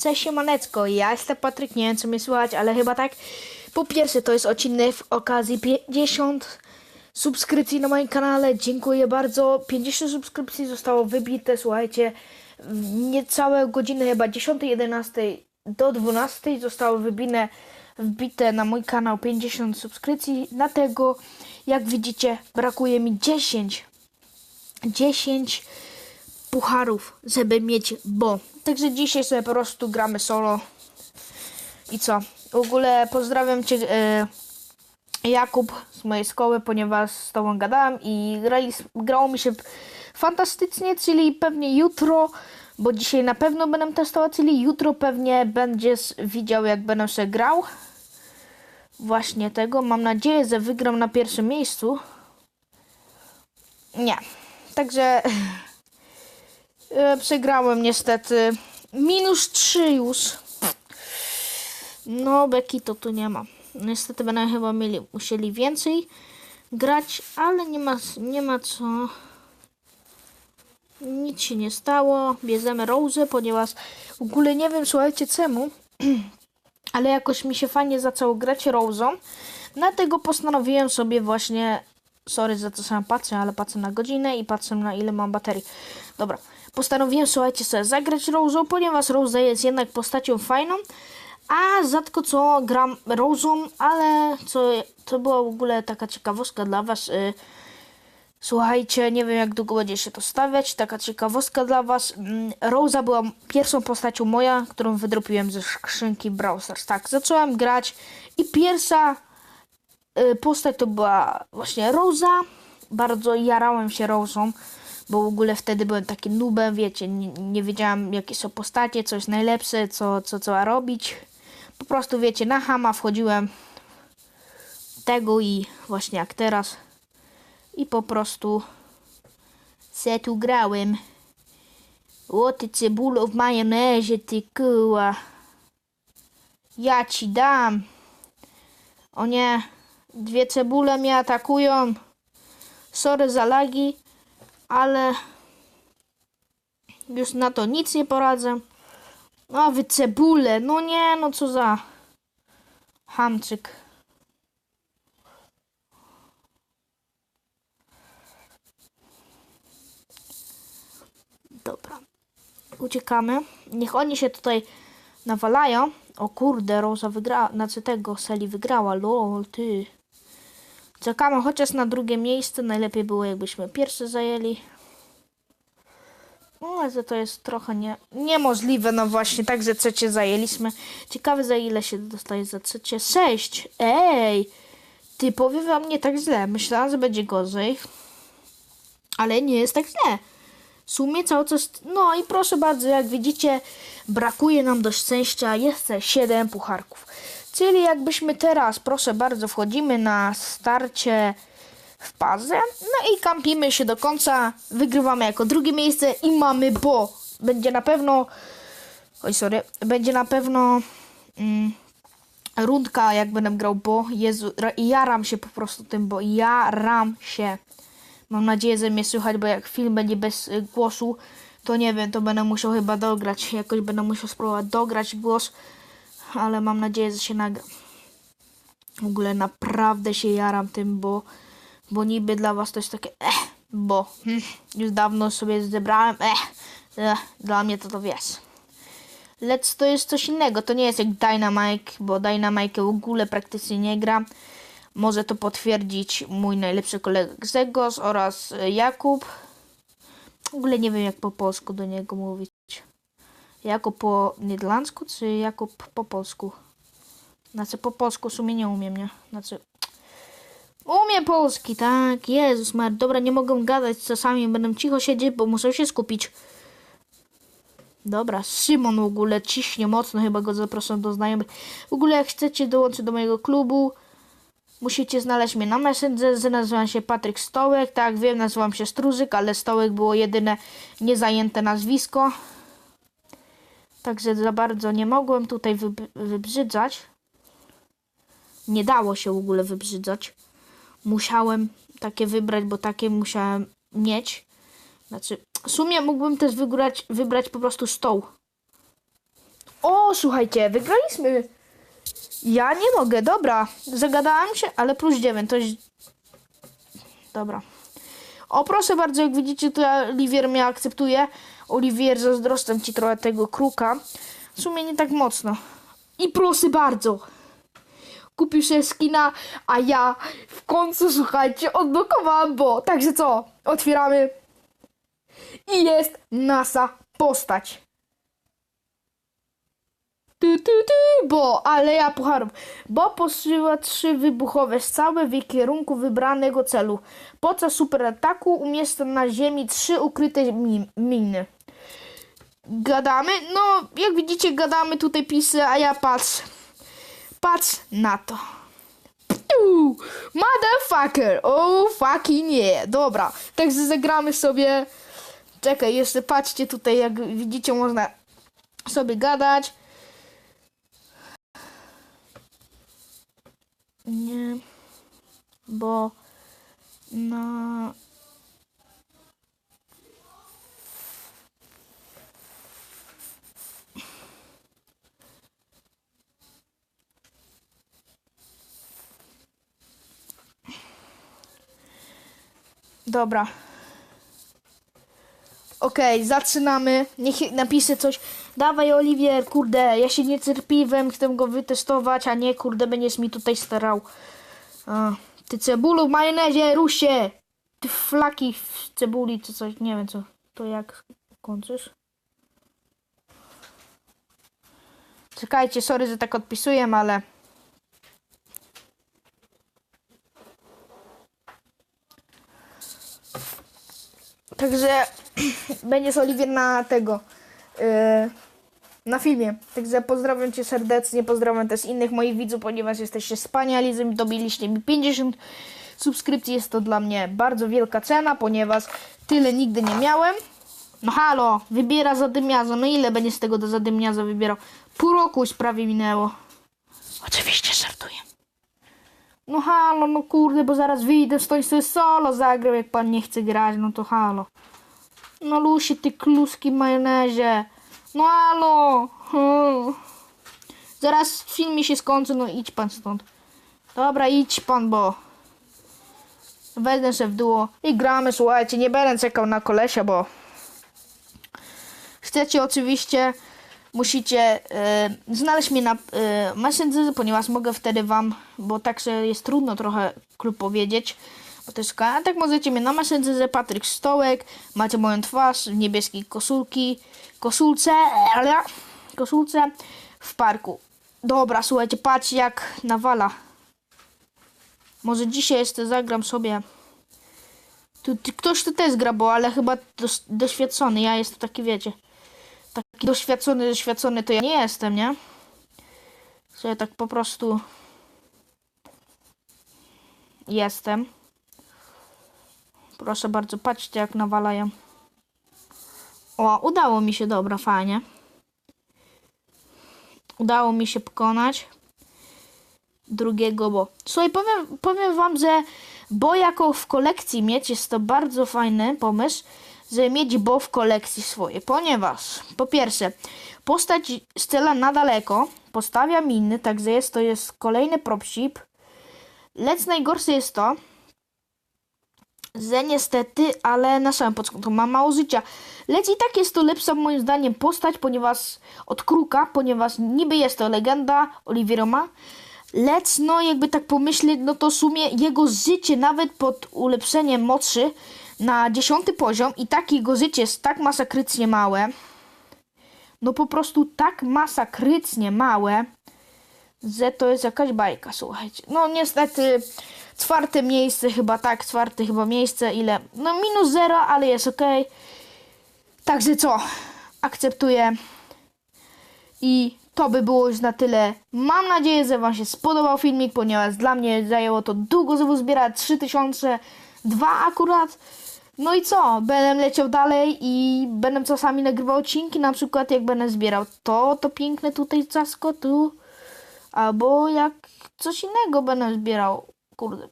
Cześć siemanecko, ja jestem Patryk, nie wiem co mnie słychać, ale chyba tak. Po pierwsze to jest odcinek w okazji 50 subskrypcji na moim kanale, dziękuję bardzo. 50 subskrypcji zostało wybite, słuchajcie, w niecałe godziny chyba 10, 11 do 12 zostało wybite, wbite na mój kanał 50 subskrypcji, dlatego jak widzicie brakuje mi 10 10 pucharów, żeby mieć bo. Także dzisiaj sobie po prostu gramy solo. I co? W ogóle pozdrawiam Cię e, Jakub z mojej szkoły, ponieważ z Tobą gadałem i grali, grało mi się fantastycznie, czyli pewnie jutro, bo dzisiaj na pewno będę testował, czyli jutro pewnie będziesz widział jak będę się grał. Właśnie tego. Mam nadzieję, że wygram na pierwszym miejscu. Nie. Także e, przegrałem niestety. Minus 3 już. No, Beki to tu nie ma. Niestety będą chyba mieli, musieli więcej grać, ale nie ma, nie ma co. Nic się nie stało. Bierzemy Rose, ponieważ w ogóle nie wiem, słuchajcie, czemu, ale jakoś mi się fajnie zaczęło grać Rose'ą. Dlatego postanowiłem sobie właśnie Sorry za to sam patrzę, ale patrzę na godzinę i patrzę na ile mam baterii. Dobra, postanowiłem, słuchajcie, sobie zagrać Rose'ą, ponieważ Rose jest jednak postacią fajną, a rzadko co gram Rose'ą, ale co, to była w ogóle taka ciekawostka dla was. Y, Słuchajcie, nie wiem jak długo będzie się to stawiać, taka ciekawostka dla was. Mm, Rosa była pierwszą postacią moja, którą wydropiłem ze skrzynki Brawl Stars. Tak, zacząłem grać i pierwsza y, postać to była właśnie Rosa. Bardzo jarałem się Rosą, bo w ogóle wtedy byłem taki nubem, wiecie, nie, nie wiedziałem jakie są postacie, co jest najlepsze, co, co trzeba robić. Po prostu wiecie, na hama wchodziłem tego i właśnie jak teraz i po prostu se tu grałem. O ty cebulo w majonezie, ty kuła. Ja ci dam. O nie, dwie cebule mnie atakują. Sorry za lagi, ale już na to nic nie poradzę. No wy cebule, no nie, no co za hamczyk. Dobra. Uciekamy. Niech oni się tutaj nawalają. O kurde, Rosa wygrała, znaczy tego Seli wygrała, lol, ty. Czekamy chociaż na drugie miejsce. Najlepiej było jakbyśmy pierwsze zajęli. No, ale to jest trochę nie, niemożliwe, no właśnie, tak, że trzecie zajęliśmy. Ciekawe za ile się dostaje za trzecie. Sześć! Ej! Ty, powiem wam nie tak źle. Myślałam, że będzie gorzej. Ale nie jest tak źle. W sumie cały czas. No i proszę bardzo, jak widzicie, brakuje nam do szczęścia jeszcze 7 pucharków. Czyli jakbyśmy teraz, proszę bardzo, wchodzimy na starcie w pazę. No i kampimy się do końca. Wygrywamy jako drugie miejsce i mamy, bo będzie na pewno. Oj, sorry. Będzie na pewno. Mm, rundka, jak będę grał, bo Jezu, ra- jaram się po prostu tym, bo jaram się. Mam nadzieję, że mnie słychać, bo jak film będzie bez y, głosu, to nie wiem, to będę musiał chyba dograć. Jakoś będę musiał spróbować dograć głos, ale mam nadzieję, że się nagra. W ogóle naprawdę się jaram tym, bo, bo niby dla was to jest takie eh, bo hm, już dawno sobie zebrałem, eh, eh, dla mnie to to wiesz. Lecz to jest coś innego, to nie jest jak Dynamite, bo Dynamite w ogóle praktycznie nie gra. Może to potwierdzić mój najlepszy kolega Grzegorz oraz y, Jakub. W ogóle nie wiem jak po polsku do niego mówić. Jakub po niderlandzku czy Jakub po polsku? Znaczy po polsku w sumie nie umiem, nie? Znaczy umiem polski, tak? Jezus Mar, dobra, nie mogę gadać czasami, będę cicho siedzieć, bo muszę się skupić. Dobra, Szymon w ogóle ciśnie mocno, chyba go zapraszam do znajomych. W ogóle jak chcecie dołączyć do mojego klubu, musicie znaleźć mnie na Messengerze, nazywam się Patryk Stołek, tak wiem, nazywam się Struzyk, ale Stołek było jedyne niezajęte nazwisko. Także za bardzo nie mogłem tutaj wyb- wybrzydzać. Nie dało się w ogóle wybrzydzać. Musiałem takie wybrać, bo takie musiałem mieć. Znaczy, w sumie mógłbym też wybrać, wybrać po prostu stoł. O, słuchajcie, wygraliśmy. Ja nie mogę, dobra. Zagadałem się, ale plus 9 to jest... Dobra. O, proszę bardzo, jak widzicie, to Oliwier mnie akceptuje. Oliwier, zazdrostam ci trochę tego kruka. W sumie nie tak mocno. I proszę bardzo. Kupił się skina, a ja w końcu, słuchajcie, odblokowałam, bo... Także co? Otwieramy. I jest nasa postać. Tu, tu, tu, bo, ale ja pucharów. Bo posyła trzy wybuchowe strzały w kierunku wybranego celu. Podczas superataku umieszcza na ziemi trzy ukryte mi miny. Gadamy? No, jak widzicie, gadamy tutaj pisy, a ja patrz. Patrz na to. Motherfucker! Oh fucking yeah! Dobra, także zagramy sobie. Czekaj, jeszcze patrzcie tutaj, jak widzicie, można sobie gadać. Nie, bo na. Dobra. Okej, zaczynamy. Niech napisze coś. Dawaj Oliwier, kurde, ja się niecierpliwem, chcę go wytestować, a nie kurde będziesz mi tutaj starał. A, ty cebulu w majonezie, rusie! Ty flaki w cebuli czy coś, nie wiem co. To jak kończysz? Czekajcie, sorry, że tak odpisuję, ale... Także będzie Oliwier na tego. Yy, na filmie. Także pozdrawiam Cię serdecznie, pozdrawiam też innych moich widzów, ponieważ jesteście wspaniali, dobiliście mi 50 subskrypcji. Jest to dla mnie bardzo wielka cena, ponieważ tyle nigdy nie miałem. No halo, wybiera zadymiaza. No ile będzie z tego do zadymiaza wybierał? Pół roku już prawie minęło. Oczywiście żartuję. No halo, no kurde, bo zaraz wyjdę stąd sobie solo zagram, jak pan nie chce grać, no to halo. No Lusi, ty kluski majonezie. No halo. Hmm. Zaraz film mi się skończy, no idź pan stąd. Dobra, idź pan, bo... Wezmę się w duo i gramy, słuchajcie, nie będę czekał na kolesia, bo... Chcecie oczywiście, musicie e, znaleźć mnie na e, Messengerze, ponieważ mogę wtedy wam, bo tak że jest trudno trochę klub powiedzieć, to jest a tak możecie mnie na Messengerze, Patryk Stołek, macie moją twarz w niebieskiej koszulki, koszulce, koszulce w parku. Dobra, słuchajcie, patrz jak nawala. Może dzisiaj jeszcze zagram sobie. Tu, tu, ktoś tu też gra, bo ale chyba dos, doświadczony. Ja jestem taki, wiecie. Taki doświadczony, doświadczony to ja nie jestem, nie? Sobie tak po prostu jestem. Proszę bardzo, patrzcie jak nawalają. O, udało mi się, dobra, fajnie. Udało mi się pokonać drugiego bo. Słuchaj, powiem, powiem wam, że bo jako w kolekcji mieć jest to bardzo fajny pomysł, żeby mieć bo w kolekcji swojej, ponieważ po pierwsze, postać strzela na daleko, postawia miny, także jest to jest kolejny propsip, lecz najgorsze jest to, że niestety, ale na samym początku ma mało życia. Lecz i tak jest to lepsza moim zdaniem postać, ponieważ od Kruka, ponieważ niby jest to legenda Oliwieroma, lecz no jakby tak pomyśleć, no to w sumie jego życie nawet pod ulepszeniem mocy na dziesiąty poziom i tak jego życie jest tak masakrycznie małe, no po prostu tak masakrycznie małe, że to jest jakaś bajka, słuchajcie. No niestety czwarte miejsce chyba, tak, czwarte chyba miejsce, ile? No minus zero, ale jest ok. Także co? Akceptuję. I to by było już na tyle. Mam nadzieję, że Wam się spodobał filmik, ponieważ dla mnie zajęło to długo, żeby zbierać 3002 akurat. No i co? Będę leciał dalej i będę czasami nagrywał odcinki, na przykład jak będę zbierał to, to piękne tutaj casko tu. Albo jak coś innego będę zbierał. Kurde.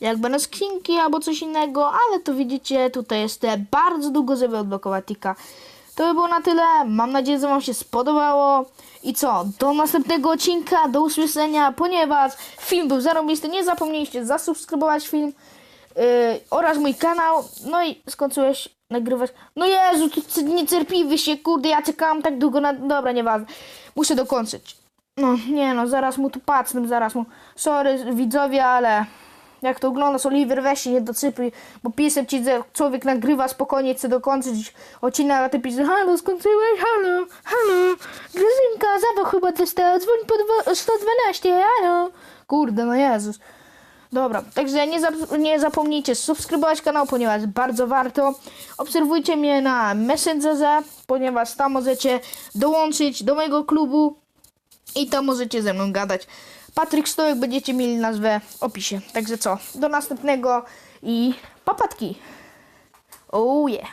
jak będą skrzynki albo coś innego, ale to widzicie, tutaj jest e, bardzo długo, żeby odblokować tika. To by było na tyle. Mam nadzieję, że Wam się spodobało. I co? Do następnego odcinka, do usłyszenia, ponieważ film był zarobisty. Nie zapomnijcie zasubskrybować film yy, oraz mój kanał. No i skończyłeś nagrywać. No Jezu, tu niecierpliwy się, kurde, ja czekałam tak długo na... Dobra, nieważne. Muszę dokończyć. No, nie no, zaraz mu tu pacnę, zaraz mu... Sorry, widzowie, ale... Jak to oglądasz, Oliver, weź się nie docypluj, bo pisem ci, że człowiek nagrywa spokojnie, chce dokończyć odcinek, a ty piszesz, halo, skończyłeś, halo, halo, Gruzynka, zawał chyba dostała, dzwoń po dwa- 112, halo. Kurde, no Jezus. Dobra, także nie, zap- nie zapomnijcie subskrybować kanał, ponieważ bardzo warto. Obserwujcie mnie na Messengerze, ponieważ tam możecie dołączyć do mojego klubu i tam możecie ze mną gadać. Patryk Stołek będziecie mieli nazwę w opisie. Także co, do następnego i papatki. Oh yeah.